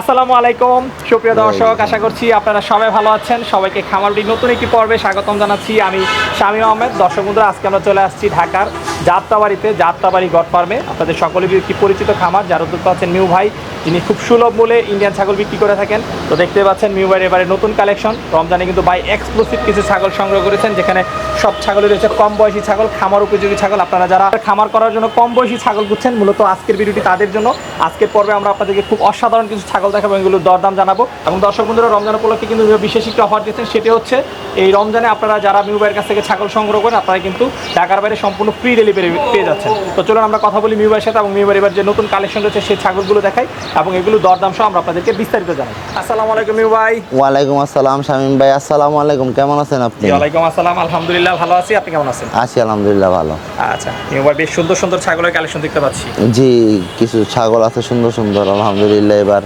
আসসালামু আলাইকুম। সুপ্রিয় দর্শক আশা করছি আপনারা সবাই ভালো আছেন। সবাইকে খামারটি নতুন একটি পর্বে স্বাগতম জানাচ্ছি আমি শামীম আহমেদ। দর্শক বন্ধুরা আজকে আমরা চলে আসছি ঢাকার যাত্রাবাড়িতে, যাত্রাবাড়ি গড ফার্মে। আপনাদের সকলেরই একটি পরিচিত খামার, যার উদ্যোক্তা আছেন মিউ ভাই, যিনি খুব সুলভ মূল্যে ইন্ডিয়ান ছাগল বিক্রি করে থাকেন। তো দেখতে পাচ্ছেন মিউ ভাইয়ের এবারে নতুন কালেকশন রমজানে কিন্তু ভাই এক্সক্লুসিভ কিছু ছাগল সংগ্রহ করেছেন, যেখানে সব ছাগলের রয়েছে কম বয়সী ছাগল, খামার উপযোগী ছাগল। আপনারা যারা খামার করার জন্য কম বয়সী ছাগল খুঁজছেন, মূলত আজকের ভিডিওটি তাদের জন্য। আজকের পর্বে আমরা আপনাদেরকে খুব অসাধারণ কিছু ছাগল দেখাবো এগুলোর দরদাম জানাব। এবং দর্শক বন্ধুরা, রমজান উপলক্ষে কিন্তু বিশেষ একটি অফার দিচ্ছেন সেটি হচ্ছে এই রমজানে আপনারা যারা মিউ ভাইয়ের কাছ থেকে ছাগল সংগ্রহ করেন, আপনারা কিন্তু ঢাকার বাইরে সম্পূর্ণ ফ্রি ডেলিভারি পেয়ে যাচ্ছেন। তো চলুন আমরা কথা বলি মিউ ভাইয়ের সাথে এবং মিউ ভাইয়ের এবার যে নতুন কালেকশন রয়েছে সেই ছাগলগুলো দেখাই এবং এগুলো দরদাম সহ আমরা আপনাদেরকে বিস্তারিত জানাই। আসসালামু আলাইকুম মিউ ভাই ওয়ালাইকুম আসসালাম শামীম ভাই। আসসালামু আলাইকুম। কেমন আছেন আপনি? ওয়ালাইকুম আসসালাম। আলহামদুলিল্লাহ ভালো আছি। আপনি কেমন আছেন? আছি আলহামদুলিল্লাহ ভালো। আচ্ছা মিউ ভাই বেশ সুন্দর সুন্দর ছাগলের কালেকশন দেখতে পাচ্ছি। জি কিছু ছাগল আছে সুন্দর সুন্দর আলহামদুলিল্লাহ। এবার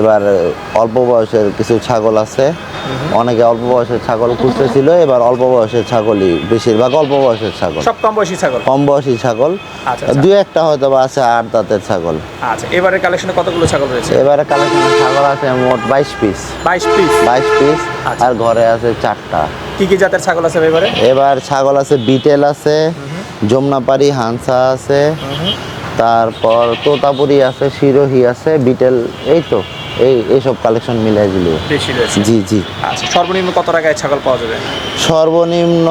এবার অল্প বয়সের কিছু ছাগল আছে। অনেকে অল্প বয়সের ছাগল খুঁজতেছিল এবার অল্প বয়সের ছাগলই বেশিরভাগ অল্প বয়সের ছাগল। সব কম বয়সী ছাগল? কম বয়সী ছাগল। আচ্ছা, আচ্ছা। দু একটা হয়তো বা আছে আট দাঁতের ছাগল। আচ্ছা এবারে কালেকশনে কতগুলো ছাগল রয়েছে? এবারে কালেকশনের ছাগল আছে মোট বাইশ পিস বাইশ পিস বাইশ পিস আচ্ছা। আর ঘরে আছে চারটা। কি কি জাতের ছাগল আছে এবারে? এবার ছাগল আছে বিটেল আছে যমুনাপাড়ি হাংসা আছে তারপর তোতাপুরি আছে শিরোহি আছে বিটেল এই তো। এই এইসব কালেকশন মিলাই এগুলো বেশি রয়েছে? জি জি। আচ্ছা সর্বনিম্ন কত টাকায় ছাগল পাওয়া যাবে? সর্বনিম্ন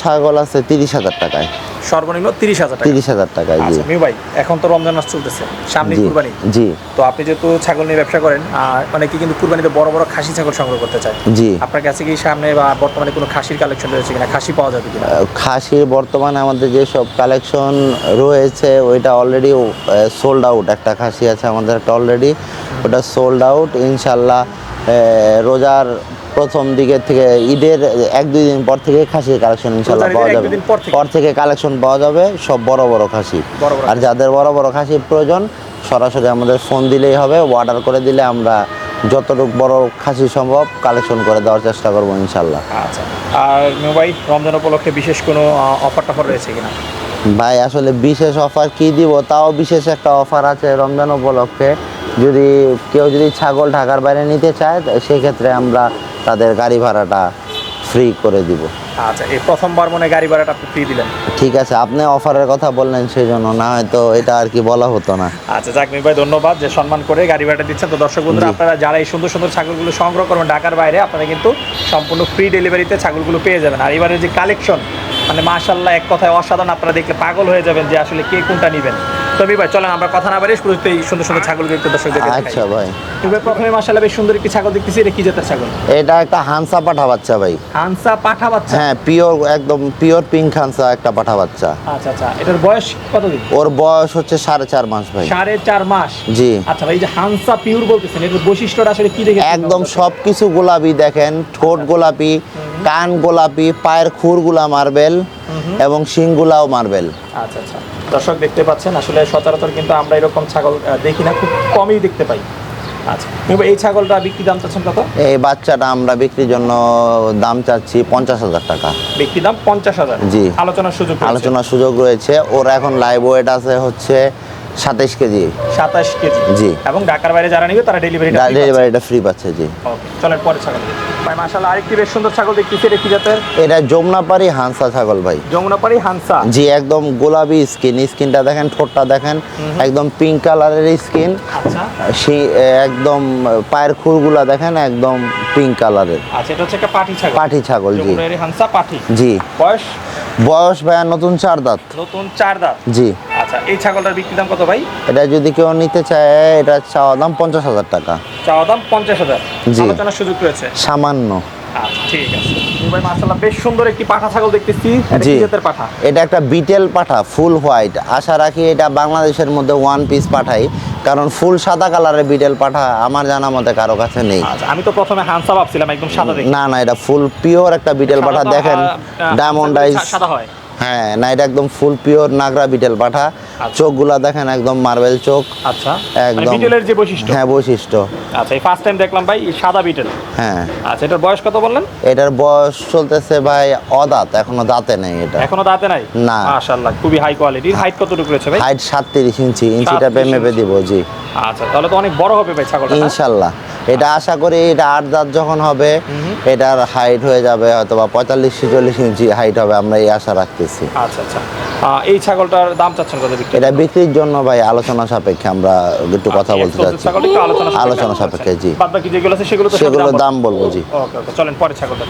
ছাগল আছে তিরিশ হাজার টাকায়। সর্বনিম্ন তিরিশ হাজার তিরিশ হাজার টাকায় জি। আচ্ছা মিউ ভাই এখন তো রমজান মাস চলতেছে সামনে কুরবানি। জি। তো আপনি যেহেতু ছাগল নিয়ে ব্যবসা করেন আর অনেকে কিন্তু কুরবানিতে বড় বড় খাসি ছাগল সংগ্রহ করতে চায়। জি। আপনার কাছে কি সামনে বা বর্তমানে কোনো খাসির কালেকশন রয়েছে কিনা? খাসি পাওয়া যাবে কিনা? খাসির বর্তমানে আমাদের যেসব কালেকশন রয়েছে ওইটা অলরেডি সোল্ড আউট একটা খাসি আছে আমাদের একটা অলরেডি ওটা সোল্ড আউট ইনশাল্লাহ রোজার প্রথম দিকের থেকে ঈদের এক দুই দিন পর থেকে খাসির কালেকশন ইনশাল্লাহ পাওয়া যাবে। পর থেকে? কালেকশন পাওয়া যাবে সব বড় বড় খাসি। আর যাদের বড় বড় খাসির প্রয়োজন সরাসরি আমাদের ফোন দিলেই হবে অর্ডার করে দিলে আমরা যতটুকু বড় খাসি সম্ভব কালেকশন করে দেওয়ার চেষ্টা করব ইনশাল্লাহ আচ্ছা। আর ভাই রমজান উপলক্ষে বিশেষ কোনো অফার টফার রয়েছে কিনা? ভাই আসলে বিশেষ অফার কি দিব? তাও বিশেষ একটা অফার আছে রমজান উপলক্ষে। যদি কেউ যদি ছাগল ঢাকার বাইরে নিতে চায় সেক্ষেত্রে আমরা তাদের গাড়ি ভাড়াটা ফ্রি করে দিব। আচ্ছা এই প্রথমবার মনে গাড়ি ভাড়াটা আপনি ফ্রি দিলেন। ঠিক আছে আপনি অফারের কথা বললেন সেই জন্য না হয়তো এটা আর কি বলা হতো না। আচ্ছা যাক মির ভাই ধন্যবাদ যে সম্মান করে গাড়ি ভাড়াটা দিচ্ছেন। তো দর্শক বন্ধুরা আপনারা যারা এই সুন্দর সুন্দর ছাগলগুলো সংগ্রহ করবেন ঢাকার বাইরে আপনারা কিন্তু সম্পূর্ণ ফ্রি ডেলিভারিতে ছাগলগুলো পেয়ে যাবেন। আর এবারে যে কালেকশন মানে মাশাল্লাহ এক কথায় অসাধারণ আপনারা দেখলে পাগল হয়ে যাবেন যে আসলে কে কোনটা নেবেন। তো ভাই চলেন আমরা কথা না এই সুন্দর সুন্দর একটু আচ্ছা ভাই। এবার প্রথমে মাশাল্লাহ বেশ সুন্দর একটি ছাগল দেখতেছি এটা কি জাতের ছাগল? এটা একটা হানসা পাঠা বাচ্চা ভাই। হানসা পাঠা বাচ্চা? হ্যাঁ পিওর একদম পিওর পিঙ্ক হানসা একটা পাঠা বাচ্চা। আচ্ছা আচ্ছা এটার বয়স কতদিন? ওর বয়স হচ্ছে সাড়ে চার মাস ভাই। সাড়ে চার মাস? জি। আচ্ছা ভাই এই যে হানসা পিওর বলতেছেন এটার বৈশিষ্ট্যটা আসলে কি দেখে একদম সব কিছু গোলাপি দেখেন ঠোঁট গোলাপি কান গোলাপি পায়ের খুরগুলা মার্বেল এবং শিংগুলাও মার্বেল। আচ্ছা আচ্ছা। দর্শক দেখতে পাচ্ছেন আসলে সচরাচর কিন্তু আমরা এরকম ছাগল দেখি না খুব কমই দেখতে পাই। আচ্ছা এই ছাগলটা বিক্রি দাম চাচ্ছেন কত? এই বাচ্চাটা আমরা বিক্রির জন্য দাম চাচ্ছি পঞ্চাশ হাজার টাকা। বিক্রি দাম পঞ্চাশ হাজার। জি। আলোচনার সুযোগ আলোচনার সুযোগ রয়েছে। ওর এখন লাইভ ওয়েট আছে হচ্ছে সাতাইশ কেজি। সাতাশ কেজি? জি। এবং ঢাকার বাইরে যারা নিবে তারা ডেলিভারি ডেলিভারিটা ফ্রি পাচ্ছে। জি। চলেন পরে ছাগল। ভাই মাশাআল্লাহ আরেকটি বেশ সুন্দর ছাগল দেখতেছি এটা কি জাতের? এটা যমুনাপাড়ি হাঁসা ছাগল ভাই। যমুনাপাড়ি হানসা। জি একদম গোলাপি স্কিন স্কিনটা দেখেন ঠোঁটটা দেখেন একদম পিঙ্ক কালারের স্কিন। আচ্ছা। সেই একদম পায়ের খুরগুলা দেখেন একদম পিঙ্ক কালারের আচ্ছা এটা হচ্ছে একটা পাটি ছাগল। পাঠি ছাগল জি। হানসা পাটি জি। বয়স? বয়স ভাইয়া নতুন চার দাঁত। নতুন চার দাঁত। জি। আচ্ছা এই ছাগলটার বিক্রি দাম কত ভাই? এটা যদি কেউ নিতে চায় এটা চাওয়া দাম পঞ্চাশ হাজার টাকা। চাওয়া দাম পঞ্চাশ হাজার। জি। আলোচনার সুযোগ রয়েছে। সামান্য। আচ্ছা ঠিক আছে। ভাই মাশাআল্লাহ বেশ সুন্দর একটি পাঠা ছাগল দেখতেছি। এটা জি। পাঠা? এটা একটা বিটেল পাঠা ফুল হোয়াইট। আশা রাখি এটা বাংলাদেশের মধ্যে ওয়ান পিস পাঠাই কারণ ফুল সাদা কালারের বিটেল পাঠা আমার জানা মতে কারও কাছে নেই। আচ্ছা আমি তো প্রথমে হানসা ভাবছিলাম একদম সাদা না না এটা ফুল পিওর একটা বিটেল পাঠা দেখেন ডায়মন্ড সাদা হয়। হ্যাঁ না এটা একদম ফুল পিওর নাগরা বিটেল পাঠা। চোখগুলা দেখেন একদম মার্বেল চোখ। আচ্ছা। মানে একদম বিটেলের যে বৈশিষ্ট্য? হ্যাঁ বৈশিষ্ট্য। আচ্ছা এই ফার্স্ট টাইম দেখলাম ভাই সাদা বিটেল হ্যাঁ। আচ্ছা এটার বয়স কত বললেন? এটার বয়স চলতেছে ভাই অদাঁত এখনও দাঁতে নেই এটা। এখনও দাঁতে নাই? না। মাশাআল্লাহ খুবই হাই কোয়ালিটির হাইট কতটুকু রয়েছে ভাই? হাইট সাতত্রিশ ইঞ্চি ইঞ্চিটা 37 মেপে দিব জি। আচ্ছা তাহলে তো অনেক বড় হবে ভাই ছাগলটা না? এটা আশা করি এটা আট দাঁত যখন হবে এটার হাইট হয়ে যাবে হয়তো বা পঁয়তাল্লিশ ছেচল্লিশ ইঞ্চি হাইট হবে আমরা এই আশা রাখতেছি। আচ্ছা আচ্ছা। এই ছাগলটার দাম চাচ্ছেন কত বিক্রি এটা বিক্রির জন্য ভাই আলোচনা সাপেক্ষে আমরা একটু কথা আচ্ছা, বলতে চাচ্ছি। আলোচনা সাপেক্ষে বলছেন। জি। বাদ বাকি যেগুলো আছে সেগুলো সেগুলোর দাম বলব জি। ওকে ওকে চলেন পরে ছাগলটা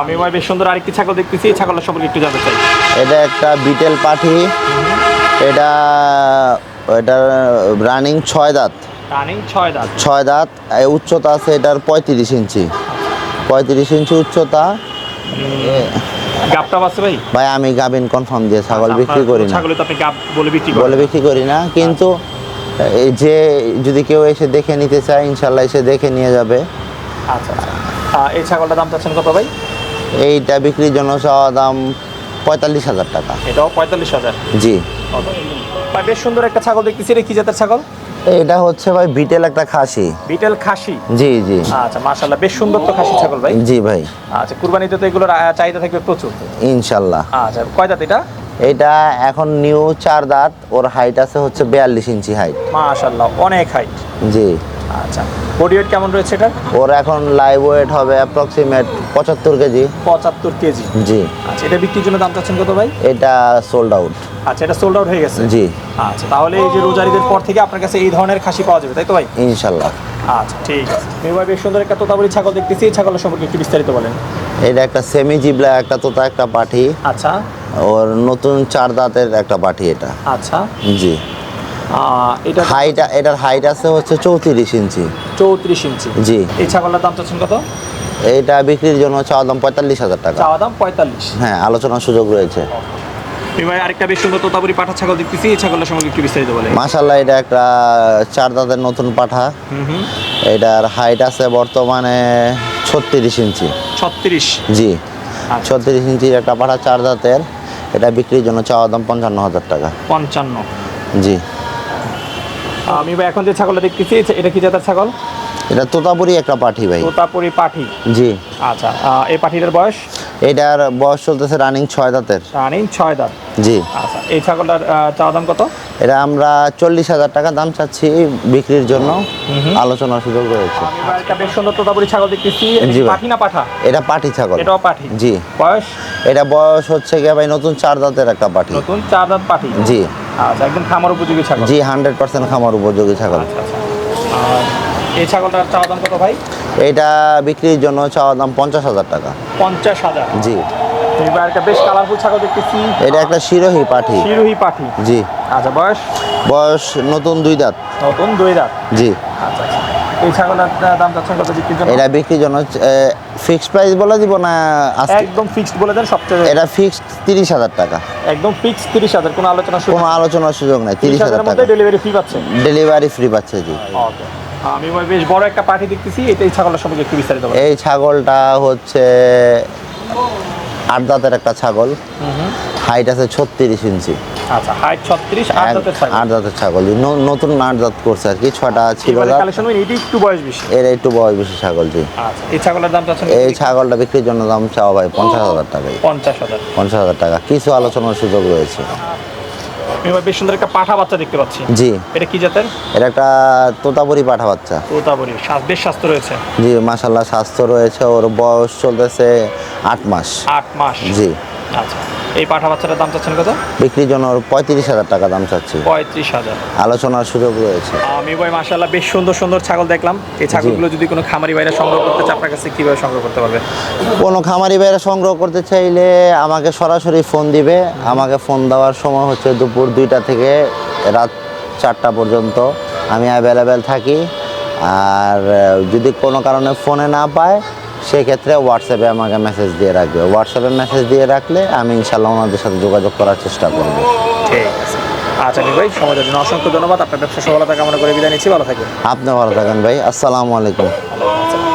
আমি ভাই বেশ সুন্দর আরেকটি ছাগল দেখতেছি এই ছাগলটা সম্পর্কে একটু জানতে চাই। এটা একটা বিটেল পাঠি। এটা এটার রানিং ছয় দাঁত। রানিং ছয় দাঁত। ছয় দাঁত উচ্চতা আছে এটার পঁয়ত্রিশ ইঞ্চি। পঁয়ত্রিশ ইঞ্চি উচ্চতা। গাবটা আছে ভাই? ভাই আমি গাবিন কনফার্ম দিয়ে ছাগল আচ্ছা, বিক্রি করি না। ছাগলে তো আপনি গাব বলে বিক্রি বলে বিক্রি করি না কিন্তু এই যে যদি কেউ এসে দেখে নিতে চায় ইনশাল্লাহ এসে দেখে নিয়ে যাবে। আচ্ছা আচ্ছা। এই ছাগলটার দাম চাচ্ছেন কত ভাই? এইটা বিক্রির জন্য চাওয়া দাম পঁয়তাল্লিশ হাজার টাকা। এটাও পঁয়তাল্লিশ হাজার। জি। বেশ সুন্দর একটা ছাগল দেখতেছি এটা কি জাতের ছাগল? এটা হচ্ছে ভাই বিটেল একটা খাসি। বিটেল খাসি? জি জি। আচ্ছা মাশাআল্লাহ বেশ সুন্দর তো খাসি ছাগল ভাই। জি ভাই। আচ্ছা কুরবানিতে তো এগুলোর চাহিদা থাকবে প্রচুর। ইনশাল্লাহ আচ্ছা কয় দাঁত এটা? এটা এখন নিউ চার দাঁত ওর হাইট আছে হচ্ছে বিয়াল্লিশ ইঞ্চি হাইট মাশাআল্লাহ অনেক হাইট জি। আচ্ছা বডি ওয়েট কেমন রয়েছে এটা ওর এখন লাইভ ওয়েট হবে অ্যাপ্রক্সিমেট পঁচাত্তর কেজি। পঁচাত্তর কেজি। জি। আচ্ছা এটা বিক্রির জন্য দাম চাচ্ছেন কত ভাই? এটা সোল্ড আউট আচ্ছা এটা সোল্ড আউট হয়ে গেছে? জি। আচ্ছা তাহলে এই যে রোজারিদের পর থেকে আপনার কাছে এই ধরনের খাসি পাওয়া যাবে তাই তো ভাই? ইনশাল্লাহ। আচ্ছা ঠিক আছে। তুমি ভাই বেশ সুন্দর একটা তোতাবুরি ছাগল দেখতেছি। এই ছাগলের সম্পর্কে একটু বিস্তারিত বলেন। এটা একটা সেমি জিবলা একটা তোতা একটা পাঠি। আচ্ছা। ওর নতুন চার দাঁতের একটা পাঠি এটা। আচ্ছা। জি। এটা হাইট এটার হাইট আছে হচ্ছে চৌত্রিশ ইঞ্চি। চৌত্রিশ ইঞ্চি। জি। এই ছাগলটার দাম চাচ্ছেন কত? এইটা বিক্রির জন্য চাওয়া দাম পঁয়তাল্লিশ হাজার টাকা। চাওয়া দাম পঁয়তাল্লিশ। হ্যাঁ আলোচনার সুযোগ রয়েছে। ভাই আরেকটা বেশ সুন্দর তোতাবুরি পাঠা ছাগল দেখতেছি এই ছাগলের সম্পর্কে একটু বিস্তারিত বলেন। মাশাল্লাহ এটা একটা চার দাঁতের নতুন পাঠা। এটার হাইট আছে বর্তমানে ছত্রিশ ইঞ্চি। ছত্রিশ? জি। আচ্ছা। ছত্রিশ ইঞ্চির একটা পাঠা চার দাঁতের এটা বিক্রির জন্য চাওয়া দাম পঞ্চান্ন হাজার টাকা। পঞ্চান্ন। জি। আমি ভাই এখন যে ছাগলটা দেখতেছি এটা কি জাতের ছাগল? এটা তোতাপুরি একটা পাঠি ভাই। তোতাপুরি পাঠি। জি। আচ্ছা এই পাঠিটার বয়স? এটার বয়স চলতেছে রানিং ছয় দাঁতের। রানিং ছয় দাঁত। জি। আচ্ছা এই ছাগলটার চাওয়া দাম কত? এটা আমরা চল্লিশ হাজার টাকা দাম চাচ্ছি বিক্রির জন্য। আলোচনার সুযোগ রয়েছে। আমি বেশ সুন্দর তোতাপুরি ছাগল দেখতেছি। জি পাঠি না পাঠা? এটা পাঠি ছাগল। এটাও পাঠি। জি। বয়স? এটা বয়স হচ্ছে গিয়ে ভাই নতুন চার দাঁতের একটা পাঠি। নতুন চার দাঁত পাঠি? জি। আচ্ছা একদম খামার উপযোগী ছাগল। জি হান্ড্রেড পার্সেন্ট খামার উপযোগী ছাগল। আচ্ছা আচ্ছা। এই ছাগলটার চাওয়া দাম কত ভাই? এটা বিক্রির জন্য চাওয়া দাম পঞ্চাশ হাজার টাকা। পঞ্চাশ হাজার। জি। ভাই একটা বেশ কালারফুল ছাগল দেখতেছি। এটা একটা শিরোহী পাঠি। শিরোহী পাঠি। জি। আচ্ছা বয়স? বয়স নতুন দুই দাঁত। নতুন দুই দাঁত। জি। আচ্ছা আচ্ছা। এই ছাগলের দাম চাচ্ছেন কত বিক্রির জন্য? এটা বিক্রির জন্য ফিক্সড প্রাইস বলে দিব না একদম ফিক্সড বলে দেন সবচেয়ে এটা ফিক্সড তিরিশ হাজার টাকা। একদম তিরিশ হাজার কোনো আলোচনা কোনো আলোচনার সুযোগ নাই তিরিশ হাজার টাকা। ডেলিভারি ফি পাচ্ছেন? ডেলিভারি ফ্রি পাচ্ছে জি। ওকে আমি বেশ বড় একটা পার্টি দেখতেছি এটা এই ছাগলের সম্পর্কে একটু বিস্তারিত এই ছাগলটা হচ্ছে আট দাঁতের একটা ছাগল। হাইট আছে ছত্রিশ ইঞ্চি। আচ্ছা হাইট ছত্রিশ আট দাঁতের ছাগল। আট দাঁতের ছাগল। নতুন আট দাঁত করছে আর কি ছটা ছিল একটু বয়স বেশি। এর একটু বয়স বেশি ছাগল জি আচ্ছা এই ছাগলের দাম এই ছাগলটা বিক্রির জন্য দাম চাওয়া ভাই পঞ্চাশ হাজার পঞ্চাশ হাজার। পঞ্চাশ হাজার টাকা। কিছু আলোচনার সুযোগ রয়েছে। ভাই বেশ সুন্দর একটা পাঠা বাচ্চা দেখতে পাচ্ছি। জি। এটা কি জাতের? এটা একটা তোতাপুরি পাঠা বাচ্চা। তোতাবরি বেশ স্বাস্থ্য রয়েছে। জি মাসাল্লাহ স্বাস্থ্য রয়েছে ওর বয়স চলতেছে আট মাস। আট মাস। জি। আচ্ছা এই পাঠা বাচ্চাটার দাম চাচ্ছেন কত? বিক্রির জন্য ওর পঁয়ত্রিশ হাজার টাকা দাম চাচ্ছি। পঁয়ত্রিশ হাজার। আলোচনার সুযোগ রয়েছে। আমি ভাই মাশাল্লাহ বেশ সুন্দর সুন্দর ছাগল দেখলাম। এই ছাগলগুলো যদি কোনো খামারি বাইরে সংগ্রহ করতে চায় আপনার কাছে কীভাবে সংগ্রহ করতে পারবে? কোনো খামারি বাইরে সংগ্রহ করতে চাইলে আমাকে সরাসরি ফোন দিবে। আমাকে ফোন দেওয়ার সময় হচ্ছে দুপুর দুইটা থেকে রাত চারটা পর্যন্ত আমি অ্যাভেলেবেল থাকি। আর যদি কোনো কারণে ফোনে না পায় সেক্ষেত্রে হোয়াটসঅ্যাপে আমাকে মেসেজ দিয়ে রাখবে। হোয়াটসঅ্যাপে মেসেজ দিয়ে রাখলে আমি ইনশাল্লাহ ওনাদের সাথে যোগাযোগ করার চেষ্টা করব। ঠিক আছে। আচ্ছা ভাই সমাজের জন্য অসংখ্য ধন্যবাদ। আপনার ব্যবসা সফলতা কামনা করে বিদায় নিচ্ছি। ভালো থাকবেন। আপনি ভালো থাকেন ভাই। আসসালামু আলাইকুম। আচ্ছা।